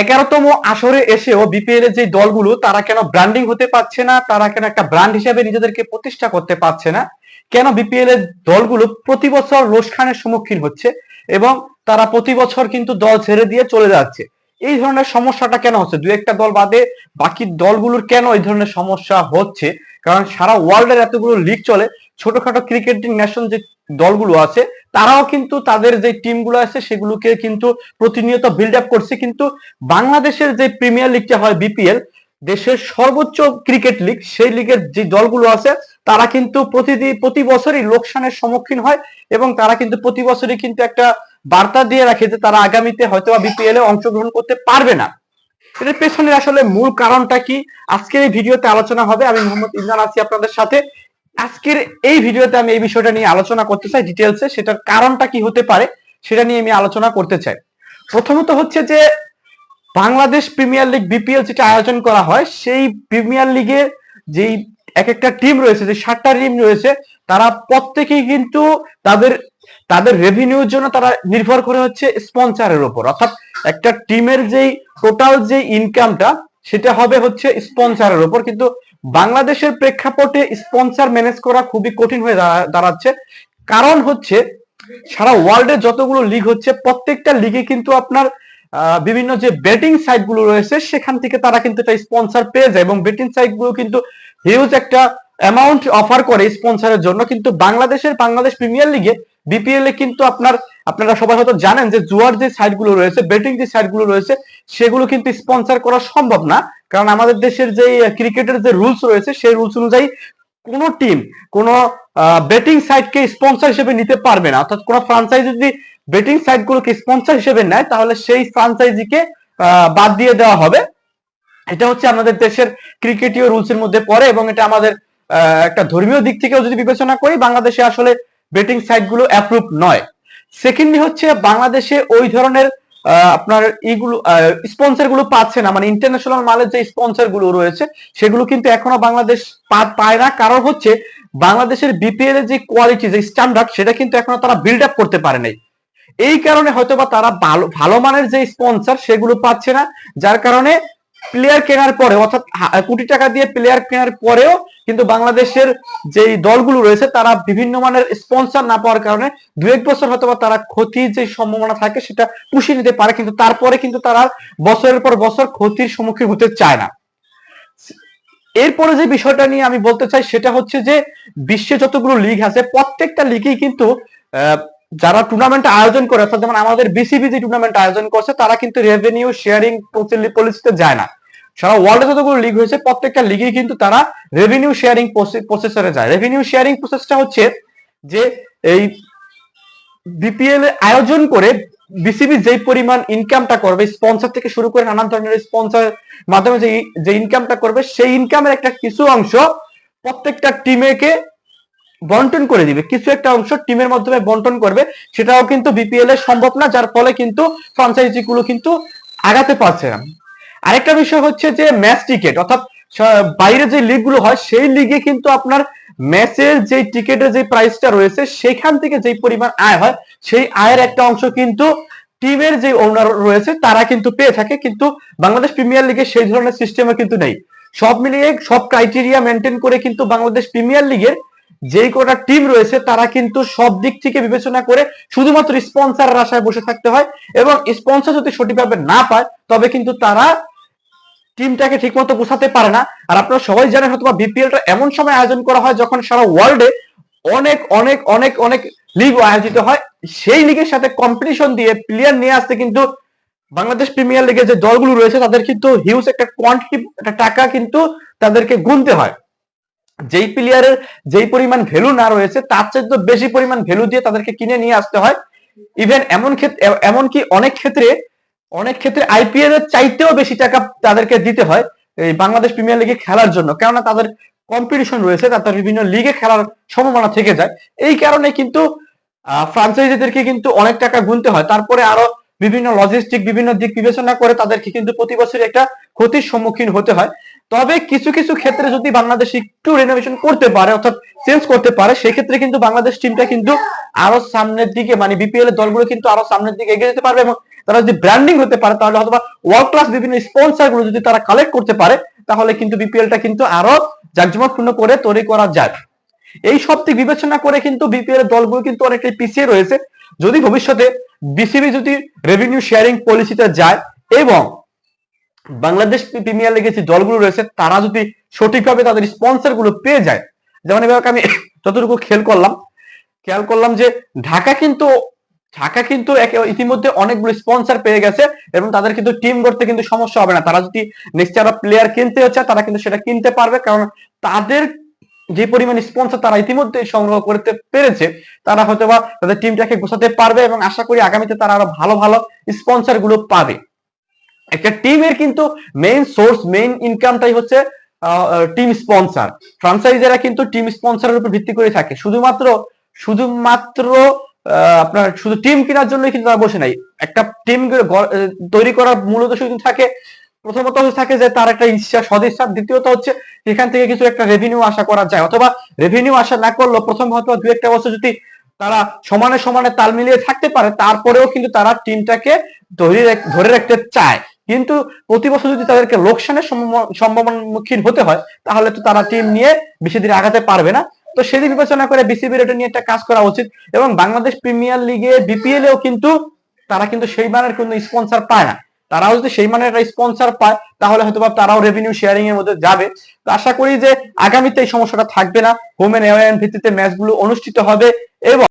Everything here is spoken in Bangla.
এগারোতম আসরে এসেও বিপিএল এর যে দলগুলো, তারা কেন ব্র্যান্ডিং হতে পারছে না? তারা কেন একটা ব্র্যান্ড হিসেবে নিজেদেরকে প্রতিষ্ঠা করতে পারছে না? কেন বিপিএল এর দলগুলো প্রতি বছর লোসখানের সম্মুখীন হচ্ছে এবং তারা প্রতি বছর কিন্তু দল ছেড়ে দিয়ে চলে যাচ্ছে? এই ধরনের সমস্যাটা কেন হচ্ছে? দু একটা দল বাদে বাকি দলগুলোর কেন এই ধরনের সমস্যা হচ্ছে? কারণ সারা ওয়ার্ল্ডের এতগুলো লিগ চলে, ছোটখাটো ক্রিকেটিং ন্যাশন যে দলগুলো আছে তারাও কিন্তু তাদের যে টিমগুলো আছে সেগুলোকে কিন্তু প্রতিনিয়ত বিল্ড আপ করছে। কিন্তু বাংলাদেশের যে প্রিমিয়ার লিগটা হয় বিপিএল দেশের সর্বোচ্চ ক্রিকেট লিগ সেই লিগের যে দলগুলো আছে, তারা কিন্তু প্রতিদিন প্রতি বছরই লোকসানের সম্মুখীন হয় এবং তারা কিন্তু প্রতি বছরই কিন্তু একটা বার্তা দিয়ে রাখে যে তারা আগামীতে হয়তো বিপিএল এ অংশগ্রহণ করতে পারবে না। এর পেছনে আসলে মূল কারণটা কি? আজকের এই ভিডিওতে আলোচনা হবে। আমি মোহাম্মদ ইমরান আছি আপনাদের সাথে। আজকের এই ভিডিওতে আমি এই বিষয়টা নিয়ে আলোচনা করতে চাই ডিটেলসে সেটার কারণটা কি হতে পারে সেটা নিয়ে আমি আলোচনা করতে চাই। প্রথমত হচ্ছে যে, বাংলাদেশ প্রিমিয়ার লিগ বিপিএল যেটা আয়োজন করা হয়, সেই প্রিমিয়ার লিগের যেই এক একটা টিম রয়েছে, যে সাতটা টিম রয়েছে, তারা প্রত্যেকেই কিন্তু তাদের তাদের রেভিনিউর জন্য তারা নির্ভর করে হচ্ছে স্পন্সারের উপর অর্থাৎ একটা টিমের যেই টোটাল যে ইনকামটা সেটা হবে হচ্ছে স্পন্সারের উপর কিন্তু বাংলাদেশের প্রেক্ষাপটে স্পন্সার ম্যানেজ করা খুবই কঠিন হয়ে দাঁড়াচ্ছে। কারণ হচ্ছে, সারা ওয়ার্ল্ডে যতগুলো লিগ হচ্ছে, প্রত্যেকটা লিগে কিন্তু আপনার বিভিন্ন যে বেটিং সাইটগুলো রয়েছে, সেখান থেকে তারা কিন্তু একটা স্পন্সর পেয়ে যায় এবং বেটিং সাইটগুলো কিন্তু হিউজ একটা অ্যামাউন্ট অফার করে স্পন্সরের জন্য। কিন্তু বাংলাদেশের বাংলাদেশ প্রিমিয়ার লিগে বিপিএল এ কিন্তু আপনার, আপনারা সবাই হয়তো জানেন যে জুয়ার যে সাইটগুলো রয়েছে বেটিং যে সাইটগুলো রয়েছে, সেগুলো কিন্তু স্পন্সর করা সম্ভব না। কারণ আমাদের দেশের যে ক্রিকেটের যে রুলস রয়েছে, সেই রুলস অনুযায়ী কোনো টিম কোনো বেটিং সাইটকে স্পন্সর হিসেবে নিতে পারবে না। অর্থাৎ কোনো ফ্রাঞ্চাইজি যদি বেটিং সাইট গুলোকে স্পন্সর হিসেবে নেয়, তাহলে সেই ফ্রাঞ্চাইজিকে বাদ দিয়ে দেওয়া হবে। এটা হচ্ছে আমাদের দেশের ক্রিকেটীয় রুলস এর মধ্যে পড়ে এবং এটা আমাদের একটা ধর্মীয় দিক থেকেও যদি বিবেচনা করি, বাংলাদেশে আসলে বেটিং সাইটগুলো অ্যাপ্রুভ নয়। সেকেন্ডলি হচ্ছে বাংলাদেশে ওই ধরনের আপনার এইগুলো স্পন্সরগুলো পাচ্ছে না। মানে ইন্টারন্যাশনাল মালের যে স্পন্সরগুলো রয়েছে, সেগুলো কিন্তু এখনও বাংলাদেশ পায় না। কারণ হচ্ছে, বাংলাদেশের বিপিএল এর যে কোয়ালিটি যে স্ট্যান্ডার্ড সেটা কিন্তু এখনও তারা বিল্ড আপ করতে পারে নাই। এই কারণে হয়তোবা তারা ভালো ভালো মানের যে স্পন্সর সেগুলো পাচ্ছে না। যার কারণে প্লেয়ার কেনার পরে, অর্থাৎ কোটি টাকা দিয়ে প্লেয়ার কেনার পরেও কিন্তু বাংলাদেশের যে দলগুলো রয়েছে, তারা বিভিন্ন মানের স্পন্সর না পাওয়ার কারণে দু এক বছর হয়তোবা তারা ক্ষতির যে সম্ভাবনা থাকে, সেটা পুষিয়ে নিতে পারে, কিন্তু তারপরে কিন্তু তারা বছরের পর বছর ক্ষতির সম্মুখীন হতে চায় না। এরপরে যে বিষয়টা নিয়ে আমি বলতে চাই, সেটা হচ্ছে যে বিশ্বে যতগুলো লিগ আছে, প্রত্যেকটা লিগেই কিন্তু যারা টুর্নামেন্ট আয়োজন করে, অর্থাৎ যেমন আমাদের বিসিবি যে টুর্নামেন্ট আয়োজন করছে, তারা কিন্তু রেভিনিউ শেয়ারিং পলিসিতে যায় না। সারা ওয়ার্ল্ডে যতগুলো লিগ হয়েছে, প্রত্যেকটা লিগে কিন্তু তারা রেভিনিউ শেয়ারিং প্রসেসরে যায়। রেভিনিউ শেয়ারিং প্রসেসটা হচ্ছে যে এই বিপিএল আয়োজন করে বিসিবি যেই পরিমাণ ইনকামটা করবে স্পন্সর থেকে শুরু করে নানান ধরনের স্পন্সর মাধ্যমে যে যে ইনকামটা করবে, সেই ইনকামের একটা কিছু অংশ প্রত্যেকটা টিমেকে বন্টন করে দিবে। কিছু একটা অংশ টিমের মাধ্যমে বন্টন করবে, সেটাও কিন্তু বিপিএল এর সম্ভব না, যার ফলে কিন্তু ফ্রাঞ্চাইজি গুলো কিন্তু আগাতে পারছে না। আরেকটা বিষয় হচ্ছে যে ম্যাচ টিকেট অর্থাৎ বাইরে যে লিগগুলো হয়, সেই লিগে কিন্তু আপনার ম্যাচের যে টিকেটের যে প্রাইসটা রয়েছে, সেখান থেকে যে পরিমাণ আয় হয়, সেই আয়ের একটা অংশ কিন্তু টিমের যে ওনার রয়েছে, তারা কিন্তু পেয়ে থাকে। কিন্তু বাংলাদেশ প্রিমিয়ার লিগে সেই ধরনের সিস্টেমে কিন্তু নেই। সব মিলিয়ে সব ক্রাইটেরিয়া মেনটেন করে কিন্তু বাংলাদেশ প্রিমিয়ার লিগের যেই কটা টিম রয়েছে, তারা কিন্তু সব দিক থেকে বিবেচনা করে শুধুমাত্র স্পন্সরের আশায় বসে থাকতে হয় এবং স্পন্সর যদি সঠিকভাবে না পায়, তবে কিন্তু তারা টিমটাকে ঠিকমতো বোঝাতে পারে না। আর আপনারা সবাই জানেন হয়তো বিপিএলটা এমন সময় আয়োজন করা হয় যখন সারা ওয়ার্ল্ডে অনেক অনেক অনেক অনেক লিগ আয়োজিত হয়। সেই লিগের সাথে কম্পিটিশন দিয়ে প্লেয়ার নিয়ে আসতে কিন্তু বাংলাদেশ প্রিমিয়ার লিগের যে দলগুলো রয়েছে, তাদের কিন্তু হিউজ একটা কোয়ান্টিটি একটা টাকা কিন্তু তাদেরকে গুনতে হয়। যেই প্লেয়ারের যেই পরিমাণ ভ্যালু না রয়েছে, তার চেয়ে তো বেশি পরিমাণ ভ্যালু দিয়ে তাদেরকে কিনে নিয়ে আসতে হয়। ইভেন এমন ক্ষেত্রে এমনকি অনেক ক্ষেত্রে অনেক ক্ষেত্রে আইপিএল এর চাইতেও বেশি টাকা তাদেরকে দিতে হয় এই বাংলাদেশ প্রিমিয়ার লিগে খেলার জন্য। কেননা তাদের কম্পিটিশন রয়েছে তাদের বিভিন্ন লিগে খেলার সম্ভাবনা থেকে যায়। এই কারণে কিন্তু ফ্রাঞ্চাইজিদেরকে কিন্তু অনেক টাকা গুনতে হয়। তারপরে আরও বিভিন্ন লজিস্টিক বিভিন্ন দিক বিবেচনা করে তাদেরকে কিন্তু প্রতি বছর একটা ক্ষতির সম্মুখীন হতে হয়। তবে কিছু কিছু ক্ষেত্রে যদি বাংলাদেশ একটু রেনোভেশন করতে পারে, অর্থাৎ চেঞ্জ করতে পারে, সেক্ষেত্রে কিন্তু বাংলাদেশ টিমটা কিন্তু আরও সামনের দিকে মানে বিপিএল এর দলগুলো কিন্তু আরও সামনের দিকে এগিয়ে যেতে পারবে এবং তারা যদি ব্র্যান্ডিং হতে পারে, তাহলে হয়তো ওয়ার্ল্ড ক্লাস বিভিন্ন স্পন্সরগুলো যদি তারা কালেক্ট করতে পারে, তাহলে কিন্তু বিপিএলটা কিন্তু আরও জাকজমকপূর্ণ করে তৈরি করা যায় এই সব দিক বিবেচনা করে কিন্তু বিপিএল এর দলগুলো কিন্তু অনেকটাই পিছিয়ে রয়েছে। যদি ভবিষ্যতে বিসিবি যদি রেভিনিউ শেয়ারিং পলিসিতে যায় এবং বাংলাদেশ প্রিমিয়ার লিগে যে দলগুলো রয়েছে, তারা যদি সঠিকভাবে তাদের স্পন্সরগুলো পেয়ে যায়, যেমন এবার আমি যতটুকু খেয়াল করলাম খেয়াল করলাম যে ঢাকা কিন্তু ঢাকা কিন্তু ইতিমধ্যে অনেকগুলো স্পন্সর পেয়ে গেছে এবং তাদের কিন্তু টিম করতে কিন্তু সমস্যা হবে না। তারা যদি নেক্সট ইয়ার প্লেয়ার কিনতে হচ্ছে তারা কিন্তু সেটা কিনতে পারবে কারণ তাদের যে পরিমাণ স্পন্সর তারা ইতিমধ্যে সংগ্রহ করতে পেরেছে, তারা হয়তো বা তাদের টিমটাকে গোছাতে পারবে এবং আশা করি আগামীতে তারা আরও ভালো ভালো স্পন্সরগুলো পাবে। একটা টিমের কিন্তু মেইন সোর্স মেইন ইনকামটাই হচ্ছে টিম স্পন্সর ফ্রাঞ্চাইজাররা কিন্তু টিম স্পন্সরের উপর ভিত্তি করে থাকে। শুধুমাত্র শুধুমাত্র আপনার শুধু টিম কেনার জন্য কিন্তু তারা বসে নাই। একটা টিম তৈরি করার মূল উদ্দেশ্য কিন্তু থাকে, প্রথমত থাকে যে তার একটা ইচ্ছা সদিচ্ছা, দ্বিতীয়ত হচ্ছে এখান থেকে কিছু একটা রেভিনিউ আশা করা যায়। অথবা রেভিনিউ আশা না করলেও প্রথম হয়তো দু একটা বছর যদি তারা সমানে সমানে তাল মিলিয়ে থাকতে পারে, তারপরেও কিন্তু তারা টিমটাকে ধরে রাখতে চায়। কিন্তু প্রতি বছর যদি তাদেরকে লোকসানের সম্ভাবনা- সম্মুখীন হতে হয়, তাহলে তো তারা টিম নিয়ে বেশি দিন আগাতে পারবে না। তো সেদিক বিবেচনা করে বিসিবির এটা নিয়ে একটা কাজ করা উচিত। এবং বাংলাদেশ প্রিমিয়ার লিগে বিপিএল এও কিন্তু তারা কিন্তু সেই মানের কোনো স্পন্সর পায় না। তারাও যদি সেই মানের একটা স্পন্সর পায়, তাহলে হয়তো বা তারাও রেভিনিউ শেয়ারিং এর মধ্যে যাবে। তো আশা করি যে আগামীতে এই সমস্যাটা থাকবে না। হোম এন্ড ভিত্তিতে ম্যাচগুলো অনুষ্ঠিত হবে এবং